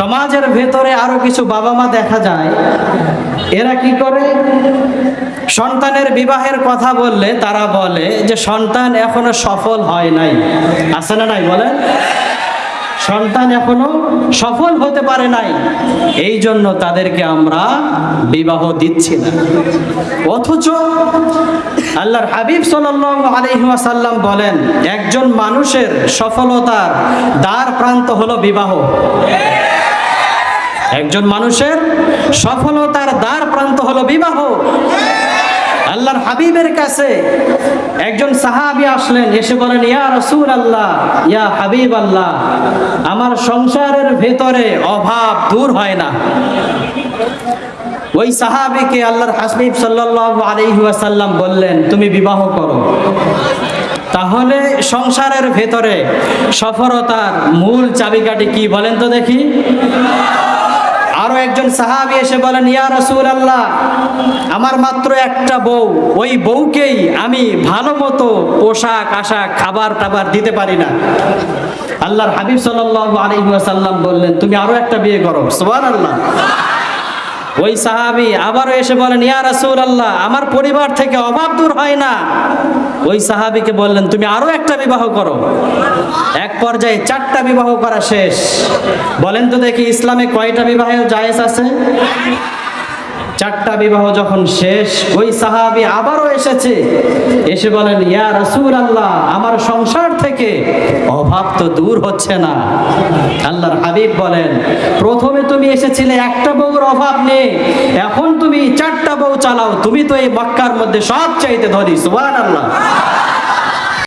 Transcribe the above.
সমাজের ভেতরে আরও কিছু বাবা মা দেখা যায়, এরা কি করে? সন্তানের বিবাহের কথা বললে তারা বলে যে সন্তান এখনও সফল হয় নাই। আছে না নাই বলেন? সন্তান এখনও সফল হতে পারে নাই। এই জন্য তাদেরকে আমরা বিবাহ দিচ্ছি না। অথচ আল্লাহর হাবিব ওয়াসাল্লাম বলেন, একজন মানুষের সফলতার দ্বার প্রান্ত হলো বিবাহ। একজন মানুষের সফলতার দ্বার প্রান্ত হলো বিবাহ। আল্লাহর হাবিবের কাছে একজন সাহাবি আসলেন, এসে বলেন, ইয়া রসুল আল্লাহ ইয়া হাবিব আল্লাহ আমার সংসারের ভেতরে অভাব দূর হয় না। ওই সাহাবিকে আল্লাহর হাসবিব সাল্লাল্লাহু আলাইহি ওয়াসাল্লাম বললেন, তুমি বিবাহ করো। তাহলে সংসারের ভেতরে সফলতার মূল চাবিকাঠি কি বলেন তো দেখি? একজন সাহাবি এসে বলেন, ইয়া রসুল আল্লাহ আমার মাত্র একটা বউ। ওই বউকেই আমি ভালো মতো পোশাক, আশাক, খাবার টাবার দিতে পারি না। আল্লাহর হাবিব সাল্লাল্লাহু আলাইহি ওয়াসাল্লাম বললেন, তুমি আরও একটা বিয়ে করো। সুবহানাল্লাহ। ওই সাহাবি আবারও এসে বলেন, ইয়া রাসূল আল্লাহ আমার পরিবার থেকে অভাব দূর হয় না। ওই সাহাবিকে বললেন, তুমি আরও একটা বিবাহ করো। এক পর্যায়ে চারটা বিবাহ করা শেষ। বলেন তো দেখি ইসলামে কয়টা বিবাহের জায়েজ আছে? চারটা বিবাহ যখন শেষ, ওই সাহাবি আবারও এসেছে। এসে বলেন, ইয়া রসুল আল্লাহ আমার সংসার থেকে অভাব তো দূর হচ্ছে না। আল্লাহর হাবিব বলেন, প্রথমে তুমি এসেছিলে একটা বউর অভাব নেই এখন তুমি চারটা বউ চালাও। তুমি তো এই মক্কার মধ্যে সব চাইতে ধরি সুবান আল্লাহ